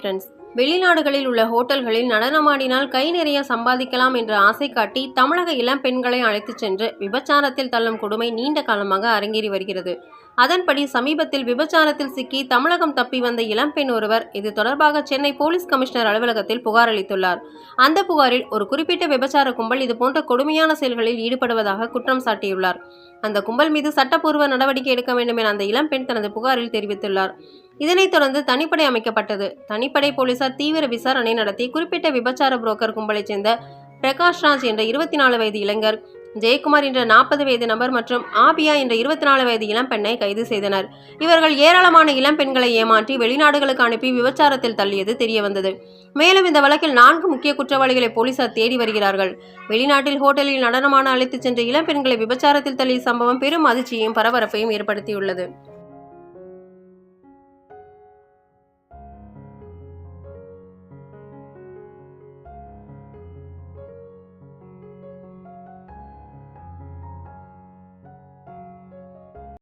Friends வெளிநாடுகளில் உள்ள ஹோட்டல்களில் நடனமாடினால் கை நிறைய சம்பாதிக்கலாம் என்ற ஆசை காட்டி தமிழக இளம் பெண்களை அழைத்துச் சென்று விபச்சாரத்தில் தள்ளும் கொடுமை நீண்ட காலமாக அரங்கேறி வருகிறது. அதன்படி சமீபத்தில் விபச்சாரத்தில் சிக்கி தமிழகம் தப்பி வந்த இளம்பெண் ஒருவர் இது தொடர்பாக சென்னை போலீஸ் கமிஷனர் அலுவலகத்தில் புகார் அளித்துள்ளார். அந்த புகாரில் ஒரு குறிப்பிட்ட விபச்சார கும்பல் இதுபோன்ற கொடுமையான செயல்களில் ஈடுபடுவதாக குற்றம் சாட்டியுள்ளார். அந்த கும்பல் மீது சட்டப்பூர்வ நடவடிக்கை எடுக்க வேண்டும் என அந்த இளம்பெண் தனது புகாரில் தெரிவித்துள்ளார். இதனைத் தொடர்ந்து தனிப்படை அமைக்கப்பட்டது. தனிப்படை போலீசார் தீவிர விசாரணை நடத்தி குறிப்பிட்ட விபச்சார புரோக்கர் கும்பலைச் சேர்ந்த பிரகாஷ் ராஜ் என்ற இருபத்தி நாலு வயது இளைஞர் ஜெயக்குமார் என்ற நாற்பது வயது நபர் மற்றும் ஆபியா என்ற இருபத்தி நாலு வயது இளம்பெண்ணை கைது செய்தனர். இவர்கள் ஏராளமான இளம்பெண்களை ஏமாற்றி வெளிநாடுகளுக்கு அனுப்பி விபச்சாரத்தில் தள்ளியது தெரியவந்தது. மேலும் இந்த வழக்கில் நான்கு முக்கிய குற்றவாளிகளை போலீசார் தேடி வருகிறார்கள். வெளிநாட்டில் ஹோட்டலில் நடனமான அழைத்துச் சென்ற இளம்பெண்களை விபச்சாரத்தில் தள்ளிய சம்பவம் பெரும் அதிர்ச்சியையும் பரபரப்பையும் ஏற்படுத்தியுள்ளது.